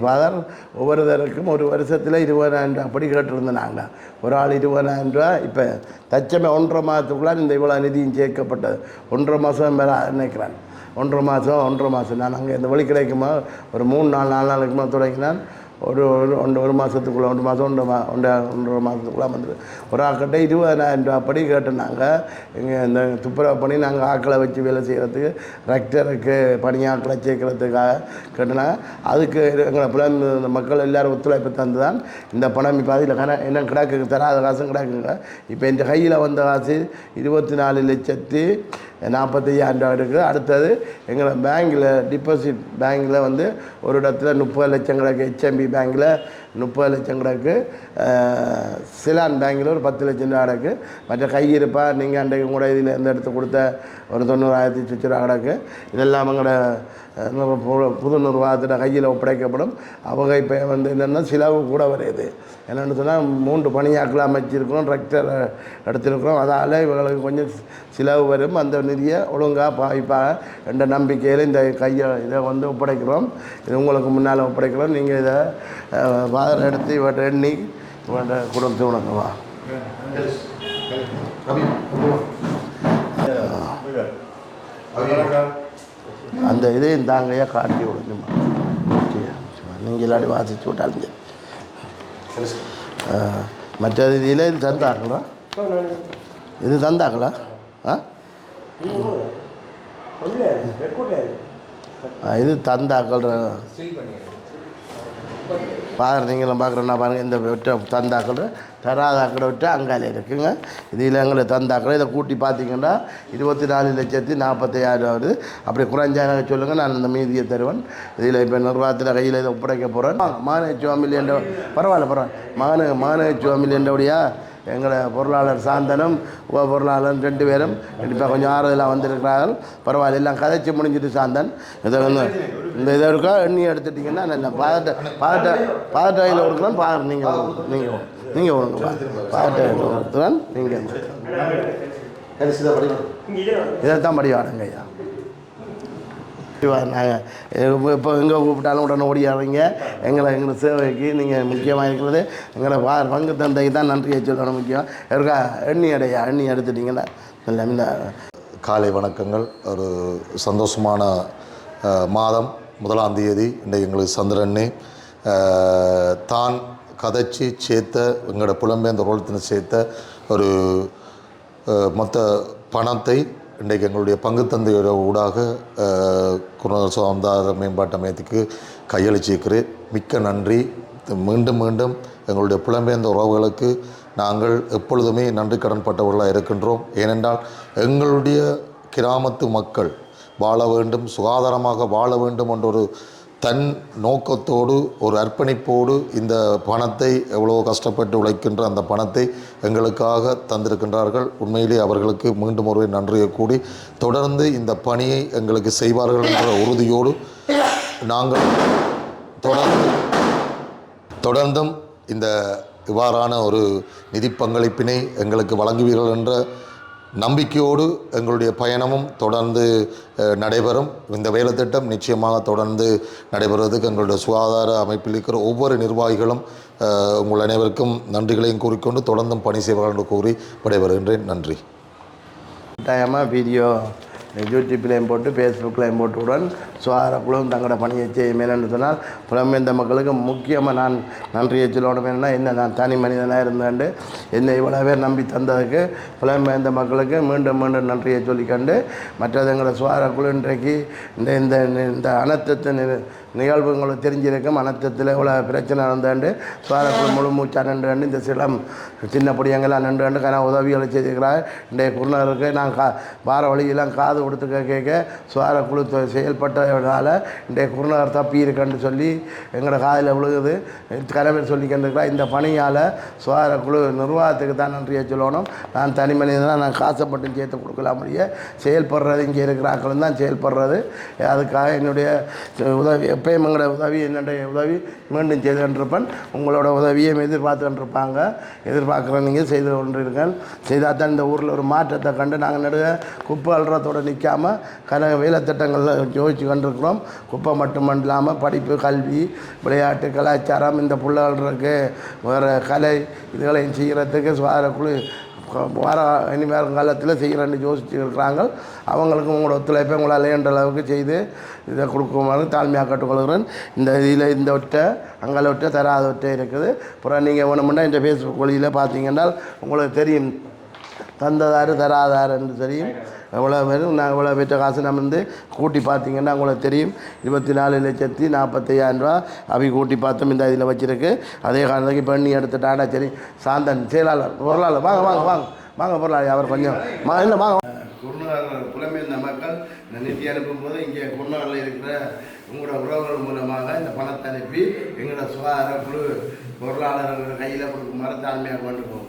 Father ஒவ்வொருத்தருக்கும் ஒரு வருஷத்தில் இருபதாயிரம் ரூபா அப்படி கேட்டிருந்தோம் நாங்கள் ஒரு ஆள் இருபதாயிரம் ரூபா இப்போ தச்சமே ஒன்றரை மாதத்துக்குள்ளே இந்த இவ்வளோ நிதியும் சேர்க்கப்பட்டது. ஒன்றரை மாதம் மேலே நினைக்கிறேன். ஒன்றரை மாதம் ஒன்றரை மாதம் நான் அங்கே இந்த வழி கிடைக்குமா? ஒரு மூணு நாலு நாலு நாளுக்குமா தொடங்கினான். ஒரு ஒரு ஒன்று ஒரு மாதத்துக்குள்ளே ஒன்று மாதம் ஒன்று மா ஒன்றா ஒன்றரை மாதத்துக்குள்ளே வந்துடு ஒரு ஆக்கிட்ட இருபதாயிரம் ரூபா படி கேட்டோம் இங்கே இந்த துப்புரவு பண்ணி நாங்கள் ஆக்களை வச்சு வேலை செய்கிறதுக்கு ரெக்டருக்கு பணியாக்களை சேர்க்கறதுக்காக கேட்டோனாங்க அதுக்கு எங்களை புலன் இந்த மக்கள் எல்லோரும் ஒத்துழைப்பு தந்து தான் இந்த பணம் இப்போ அதில் கண என்ன கிடக்குங்க தராத காசும் கிடக்குங்க இப்போ இந்த கையில் வந்த காசு இருபத்தி நாலு லட்சத்து நாற்பத்தையாயிரம் ரூபா இருக்குது அடுத்தது எங்களை பேங்கில் டிபாசிட் பேங்கில் வந்து ஒரு இடத்துல முப்பது லட்சம் கிடக்கு. ஹெச்எம்பி பேங்கில் முப்பது லட்சம் கிடக்கு. சிலான் பேங்கில் ஒரு பத்து லட்சம் ரூபா கிடக்கு. மற்ற கையிருப்பா நீங்கள் அன்றைக்கு கூட இதில் எந்த இடத்துக்கு கொடுத்த ஒரு தொண்ணூறாயிரத்தி சுற்றி ரூபா கிடக்கு. இதெல்லாம் எங்களோட புது நிர்வாகத்திட கையில் ஒப்படைக்கப்படும். அவங்க இப்போ வந்து என்னென்னா செலவு கூட வருது. என்னென்னு சொன்னால் மூன்று பணியாக்கள் அமைச்சிருக்கிறோம் ட்ரக்டர் எடுத்திருக்கிறோம். அதால் இவங்களுக்கு கொஞ்சம் செலவு வரும். அந்த நிதியை ஒழுங்காக பாய்ப்பாக என்ற நம்பிக்கையில் இந்த கையை இதை வந்து ஒப்படைக்கிறோம். இது உங்களுக்கு முன்னால் ஒப்படைக்கிறோம். நீங்கள் இதை வாதம் எடுத்து இவற்றை எண்ணி இவற்றை கொடுத்து உணங்கவா அந்த இதையும் தாங்கையாக காட்டி விடுங்கம்மா நீங்கள் இல்லாட்டி வாசிச்சு விட்டாலுங்க மற்ற இதில் இது தந்தாங்களா? இது தந்தாங்களா? இது தந்தாக்கள். பாருங்க நீங்களும் பார்க்குறேன்னா பாருங்கள் இந்த விட்ட தந்தாக்கள் தராதாக்களை விட்டு அங்காலே இருக்குங்க. இதில் எங்களை தந்தாக்கள். இதை கூட்டி பார்த்தீங்கன்னா இருபத்தி நாலு லட்சத்தி நாற்பத்தையாயிரம் ரூபா வருது அப்படி குறைஞ்சாக சொல்லுங்கள் நான் இந்த மீதியை தருவேன். இதில் இப்போ நிர்வாகத்தில் கையில் இதை ஒப்படைக்க போகிறேன் மாநில சுவாமிலி என்ற பரவாயில்ல பரவாயில்ல. மகன மாநில சுவாமிலி என்றபடியா எங்களை பொருளாளர் சாந்தனும் உப பொருளாளர் ரெண்டு பேரும். இப்போ கொஞ்சம் ஆறுதலாக வந்திருக்கிறார்கள். பரவாயில்ல எல்லாம் கதைச்சு முடிஞ்சிட்டு சாந்தன். இதை வந்து இந்த இதை இருக்கா எண்ணி எடுத்துட்டிங்கன்னா நல்ல பாதட்ட பாதட்ட பாதட்ட கையில் கொடுக்குறோம் பா நீங்கள் நீங்கள் நீங்கள் ஒழுங்கு பாதட்ட கொடுக்குறேன் நீங்கள் இதைத்தான் படிவாடுங்க ஐயா. நாங்கள் இப்போ எங்கே கூப்பிட்டாலும் உடனே ஓடியாடுறீங்க எங்களை எங்களை சேவைக்கு நீங்கள் முக்கியமாக இருக்கிறது. எங்களை வா பங்கு தந்தைக்கு தான் நன்றியை சொல்லணும் முக்கியம். இருக்கா எண்ணி அடையா எண்ணி எடுத்துட்டிங்கன்னா நல்ல இந்த காலை வணக்கங்கள். ஒரு சந்தோஷமான மாதம். முதலாம் தேதி இன்றைக்கு எங்களுக்கு சந்திரன்னு. தான் கதைச்சி சேர்த்த எங்களோட புலம்பெயர்ந்த ரோலத்தினை சேர்த்த ஒரு மொத்த பணத்தை இன்றைக்கு எங்களுடைய பங்கு தந்தையோட ஊடாக குருநகர் சுகாதார மேம்பாட்டு அமையத்துக்கு கையளிச்சிருக்கிறேன் மிக்க நன்றி. மீண்டும் மீண்டும் எங்களுடைய புலம்பெயர்ந்த உறவுகளுக்கு நாங்கள் எப்பொழுதுமே நன்றி கடன்பட்டவர்களாக இருக்கின்றோம். ஏனென்றால் எங்களுடைய கிராமத்து மக்கள் வாழ வேண்டும் சுகாதாரமாக வாழ வேண்டும் என்ற ஒரு தன் நோக்கத்தோடு ஒரு அர்ப்பணிப்போடு இந்த பணத்தை எவ்வளோ கஷ்டப்பட்டு உழைக்கின்ற அந்த பணத்தை எங்களுக்காக தந்திருக்கின்றார்கள். உண்மையிலே அவர்களுக்கு மீண்டும் ஒரு நன்றியை கூடி தொடர்ந்து இந்த பணியை எங்களுக்கு செய்வார்கள் என்ற உறுதியோடு நாங்கள் தொடர்ந்து தொடர்ந்தும் இந்த இவ்வாறான ஒரு நிதி பங்களிப்பினை எங்களுக்கு வழங்குவீர்கள் என்ற நம்பிக்கையோடு எங்களுடைய பயணமும் தொடர்ந்து நடைபெறும். இந்த வேலைத்திட்டம் நிச்சயமாக தொடர்ந்து நடைபெறுவதற்கு எங்களுடைய சுகாதார அமைப்பில் இருக்கிற ஒவ்வொரு நிர்வாகிகளும் உங்கள் அனைவருக்கும் நன்றிகளையும் கூறிக்கொண்டு தொடர்ந்தும் பணி செய்வார்கள் என்று கூறி விடைபெறுகின்றேன். நன்றி. கட்டாயமாக வீடியோ யூடியூப்லேயும் போட்டு ஃபேஸ்புக்லேயும் போட்டு விடுவேன் சுகாதாரக்குழுவும் தங்களோட பணியை செய்யும் என்னென்னு சொன்னால் புலம்பெயர்ந்த மக்களுக்கு முக்கியமாக நான் நன்றியை சொல்லணும் என்னன்னா என்ன நான் தனி மனிதனாக இருந்தேன் என்னை இவ்வளோ பேர் நம்பி தந்ததுக்கு புலம்பெயர்ந்த மக்களுக்கு மீண்டும் மீண்டும் நன்றியை சொல்லிக்கண்டு மற்றது எங்களோட சுகாதாரக்குழு இன்றைக்கு இந்த இந்த இந்த அனர்த்தத்தை நிகழ்வு உங்களுக்கு தெரிஞ்சிருக்கும். அனத்தத்தில் இவ்வளோ பிரச்சனை நடந்தாண்டு சுகாதாரக்குழு முழு மூச்சா நின்று இந்த சிலம் சின்ன பிடியங்கள்லாம் நின்று கண்டு கன உதவிகளை செய்திருக்கிறார். இன்றைய குருநருக்கு நான் கா வார வழியெல்லாம் காது கொடுத்து கேட்க சுவார குழு செயல்பட்டதுனால இன்றைய குருநகர் தப்பி சொல்லி எங்களோட காதில் விழுகுது. கனவில் சொல்லி கண்டிருக்கிறா இந்த பணியால் சுகாதாரக்குழு நிர்வாகத்துக்கு தான் நன்றியை சொல்லணும். நான் தனி மனிதனாக நான் காசப்பட்டும் சேர்த்து கொடுக்கலாம் முடிய செயல்படுறது இங்கே இருக்கிறாக்களும் தான் செயல்படுறது. அதுக்காக என்னுடைய உதவியை எப்பயும் எங்களோட உதவி என்னுடைய உதவி மீண்டும் செய்து கொண்டிருப்பேன் உங்களோட உதவியை எதிர்பார்த்து கொண்டிருப்பாங்க எதிர்பார்க்குற நீங்கள் செய்து கொண்டிருக்கேன் செய்தால் தான் இந்த ஊரில் ஒரு மாற்றத்தை கண்டு நாங்கள் நடுக குப்பை அல்றத்தோடு நிற்காமல் கல வேலை திட்டங்களில் யோசிச்சு கொண்டிருக்கிறோம். குப்பை மட்டும் இல்லாமல் படிப்பு கல்வி விளையாட்டு கலாச்சாரம் இந்த பிள்ளைகளுக்கு வேறு கலை இதுகளையும் செய்கிறதுக்கு சுகாதார குழு வர இனிமேல் காலத்தில் செய்கிறேன்னு யோசிச்சு இருக்கிறாங்க. அவங்களுக்கும் உங்களோட ஒத்துழைப்பை உங்களால் ஏன்ற அளவுக்கு செய்து இதை கொடுக்குமாறு தாழ்மையாக கற்றுக்கொள்கிறேன் இந்த இதில் இந்த ஒட்டை அங்கே ஒட்டை தராத ஒட்டை இருக்குது. அப்புறம் நீங்கள் வேணுமுன்னா இந்த ஃபேஸ்புக் வழியில் பார்த்தீங்கன்னா உங்களுக்கு தெரியும். தந்ததாரு தராதாருன்னு தெரியும். எவ்வளோ பேர் நான் இவ்வளோ பெற்ற காசு நம்ம வந்து கூட்டி பார்த்தீங்கன்னா உங்களுக்கு தெரியும். இருபத்தி நாலு லட்சத்தி நாற்பத்தையாயிரம் ரூபா அவி கூட்டி பார்த்தோம் இந்த இதில் வச்சுருக்கு. அதே காலத்துக்கு பெண்ணி எடுத்துட்டாடா சரி சாந்தன் செயலாளர் பொருளாளர் வாங்க வாங்க வாங்க வாங்க பொருளாளர் அவர் கொஞ்சம் மா இல்லை வாங்க புலம்பெயர்ந்த மக்கள் இந்த நிதி அனுப்பும்போது இங்கே குருநாளில் இருக்கிற உங்களோட உறவுகள் மூலமாக இந்த பணத்தை அனுப்பி எங்களோட சுகாதார குழு பொருளாளர்கள் கையில் கொடுக்குமாறு தாழ்மையாக கொண்டு போகும்